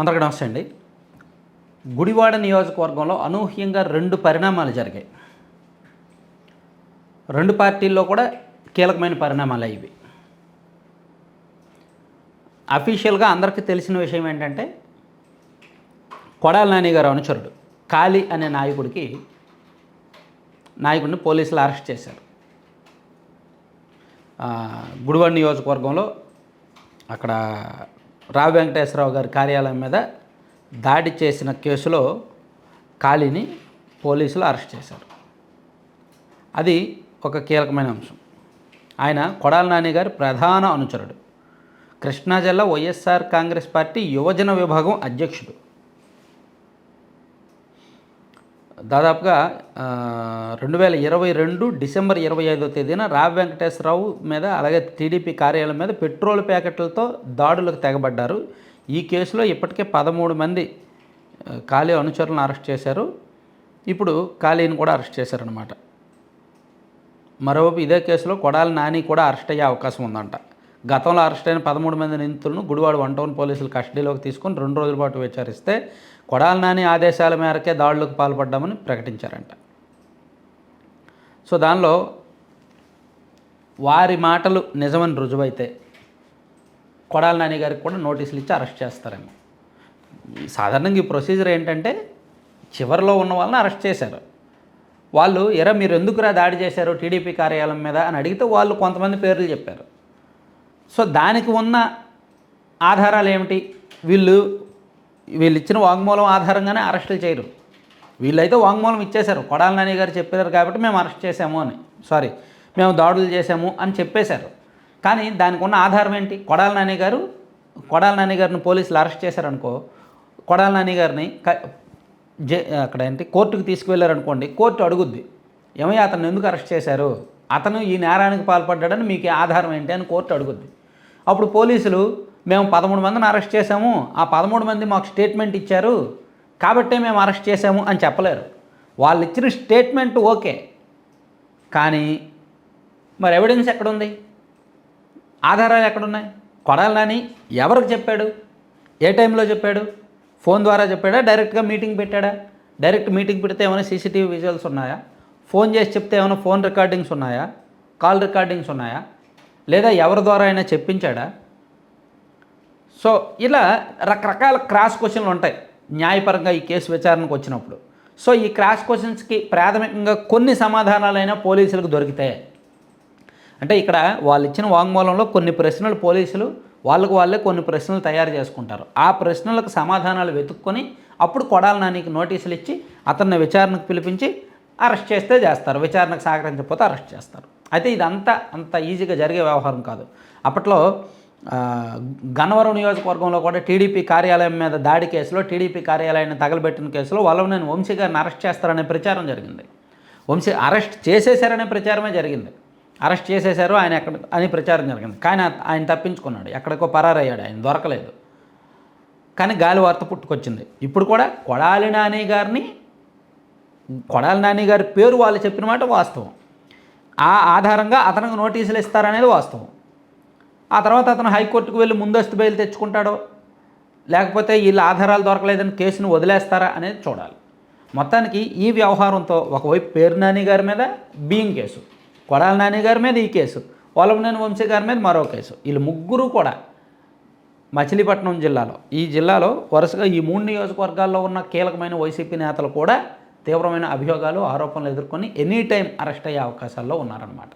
అందరికీ నమస్తే అండి. గుడివాడ నియోజకవర్గంలో అనూహ్యంగా రెండు పరిణామాలు జరిగాయి. రెండు పార్టీల్లో కూడా కీలకమైన పరిణామాలు ఇవి. అఫీషియల్గా అందరికీ తెలిసిన విషయం ఏంటంటే కొడాల నాని గారు అనుచరుడు కాళీ అనే నాయకుడికి నాయకుడిని పోలీసులు అరెస్ట్ చేశారు. గుడివాడ నియోజకవర్గంలో అక్కడ రావి వెంకటేశ్వరరావు గారి కార్యాలయం మీద దాడి చేసిన కేసులో కాళీని పోలీసులు అరెస్ట్ చేశారు. అది ఒక కీలకమైన అంశం. ఆయన కొడాల నాని గారి ప్రధాన అనుచరుడు. కృష్ణా జిల్లా వైఎస్ఆర్ కాంగ్రెస్ పార్టీ యువజన విభాగం అధ్యక్షుడు. దాదాపుగా రెండు వేల ఇరవై రెండు డిసెంబర్ ఇరవై ఐదో తేదీన రావ్ వెంకటేశ్వరరావు మీద అలాగే టీడీపీ కార్యాలయం మీద పెట్రోల్ ప్యాకెట్లతో దాడులకు తెగబడ్డారు. ఈ కేసులో ఇప్పటికే పదమూడు మంది ఖాళీ అనుచరులను అరెస్ట్ చేశారు. ఇప్పుడు ఖాళీని కూడా అరెస్ట్ చేశారనమాట మరోవైపు ఇదే కేసులో కొడాలి నాని కూడా అరెస్ట్ అయ్యే అవకాశం ఉందంట. గతంలో అరెస్ట్ అయిన పదమూడు మంది నిందితులను గుడివాడ వన్ టౌన్ పోలీసులు కస్టడీలోకి తీసుకొని రెండు రోజుల పాటు విచారిస్తే కొడాల నాని ఆదేశాల మేరకే దాడులకు పాల్పడ్డామని ప్రకటించారంట. సో దానిలో వారి మాటలు నిజమని రుజువైతే కొడాల నాని గారికి కూడా నోటీసులు ఇచ్చి అరెస్ట్ చేస్తారేమో. సాధారణంగా ఈ ప్రొసీజర్ ఏంటంటే చివరిలో ఉన్న వాళ్ళని అరెస్ట్ చేశారు. వాళ్ళు ఎరా మీరు ఎందుకురా దాడి చేశారు టీడీపీ కార్యాలయం మీద? అని అడిగితే వాళ్ళు కొంతమంది పేర్లు చెప్పారు. సో దానికి ఉన్న ఆధారాలు ఏమిటి? వీళ్ళు వీళ్ళు ఇచ్చిన వాంగ్మూలం ఆధారంగానే అరెస్టులు చేయరు. వీళ్ళైతే వాంగ్మూలం ఇచ్చేశారు. కొడాల నాని గారు చెప్పారు కాబట్టి మేము అరెస్ట్ చేశాము అని. సారీ మేము దాడులు చేశాము అని చెప్పేశారు. కానీ దానికి ఉన్న ఆధారం ఏంటి? కొడాల నాని గారు కొడాల నాని గారిని పోలీసులు అరెస్ట్ చేశారనుకో కొడాల నాని గారిని క- జే అక్కడ ఏంటి? కోర్టుకు తీసుకువెళ్ళారనుకోండి కోర్టు అడుగుద్ది ఏమయ్య అతను ఎందుకు అరెస్ట్ చేశారు? అతను ఈ నేరానికి పాల్పడ్డాడని మీకు ఆధారం ఏంటి? అని కోర్టు అడుగుద్ది. అప్పుడు పోలీసులు మేము పదమూడు మందిని అరెస్ట్ చేశాము. ఆ పదమూడు మంది మాకు స్టేట్మెంట్ ఇచ్చారు. కాబట్టే మేము అరెస్ట్ చేశాము అని చెప్పలేరు. వాళ్ళు ఇచ్చిన స్టేట్మెంట్ ఓకే. కానీ మరి ఎవిడెన్స్ ఎక్కడుంది? ఆధారాలు ఎక్కడున్నాయి? కొడాలి నాని ఎవరికి చెప్పాడు? ఏ టైంలో చెప్పాడు? ఫోన్ ద్వారా చెప్పాడా? డైరెక్ట్గా మీటింగ్ పెట్టాడా? డైరెక్ట్ మీటింగ్ పెడితే ఏమైనా సీసీటీవీ విజువల్స్ ఉన్నాయా? ఫోన్ చేసి చెప్తే ఏమైనా ఫోన్ రికార్డింగ్స్ ఉన్నాయా? కాల్ రికార్డింగ్స్ ఉన్నాయా? లేదా ఎవరి ద్వారా అయినా చెప్పించాడా? సో ఇలా రకరకాల క్రాస్ క్వశ్చన్లు ఉంటాయి. న్యాయపరంగా ఈ కేసు విచారణకు వచ్చినప్పుడు. సో ఈ క్రాస్ క్వశ్చన్స్కి ప్రాథమికంగా కొన్ని సమాధానాలైనా పోలీసులకు దొరికితాయి. అంటే ఇక్కడ వాళ్ళు ఇచ్చిన వాంగ్మూలంలో కొన్ని ప్రశ్నలు పోలీసులు వాళ్ళకు వాళ్ళే కొన్ని ప్రశ్నలు తయారు చేసుకుంటారు. ఆ ప్రశ్నలకు సమాధానాలు వెతుక్కొని అప్పుడు కొడాల నానికి నోటీసులు ఇచ్చి అతన్ని విచారణకు పిలిపించి అరెస్ట్ చేస్తే చేస్తారు. విచారణకు సహకరించకపోతే అరెస్ట్ చేస్తారు. అయితే ఇదంతా అంత ఈజీగా జరిగే వ్యవహారం కాదు. అప్పట్లో గన్నవరం నియోజకవర్గంలో కూడా టీడీపీ కార్యాలయం మీద దాడి కేసులో టీడీపీ కార్యాలయాన్ని తగలబెట్టిన కేసులో వల్లభనేని వంశీ గారిని అరెస్ట్ చేస్తారనే ప్రచారం జరిగింది. వంశీ అరెస్ట్ చేసేశారనే ప్రచారమే జరిగింది. అరెస్ట్ చేసేశారు ఆయన ఎక్కడ అని ప్రచారం జరిగింది. కానీ ఆయన తప్పించుకున్నాడు. ఎక్కడికో పరారయ్యాడు ఆయన దొరకలేదు. కానీ గాలి వార్త పుట్టుకొచ్చింది. ఇప్పుడు కూడా కొడాలి నాని గారిని కొడాలి నాని గారి పేరు వాళ్ళు చెప్పిన మాట వాస్తవం. ఆ ఆధారంగా అతనికి నోటీసులు ఇస్తారనేది వాస్తవం. ఆ తర్వాత అతను హైకోర్టుకు వెళ్ళి ముందస్తు బెయిల్ తెచ్చుకుంటాడో? లేకపోతే వీళ్ళ ఆధారాలు దొరకలేదని కేసును వదిలేస్తారా అనేది చూడాలి. మొత్తానికి ఈ వ్యవహారంతో ఒకవైపు పేరు నాని గారి మీద బీయింగ్ కేసు కొడాల నాని గారి మీద ఈ కేసు వలమనేని వంశీ గారి మీద మరో కేసు వీళ్ళు ముగ్గురు కూడా మచిలీపట్నం జిల్లాలో. ఈ జిల్లాలో వరుసగా ఈ మూడు నియోజకవర్గాల్లో ఉన్న కీలకమైన వైసీపీ నేతలు కూడా తీవ్రమైన అభియోగాలు ఆరోపణలు ఎదుర్కొని ఎనీ టైం అరెస్ట్ అయ్యే అవకాశాల్లో ఉన్నారన్నమాట.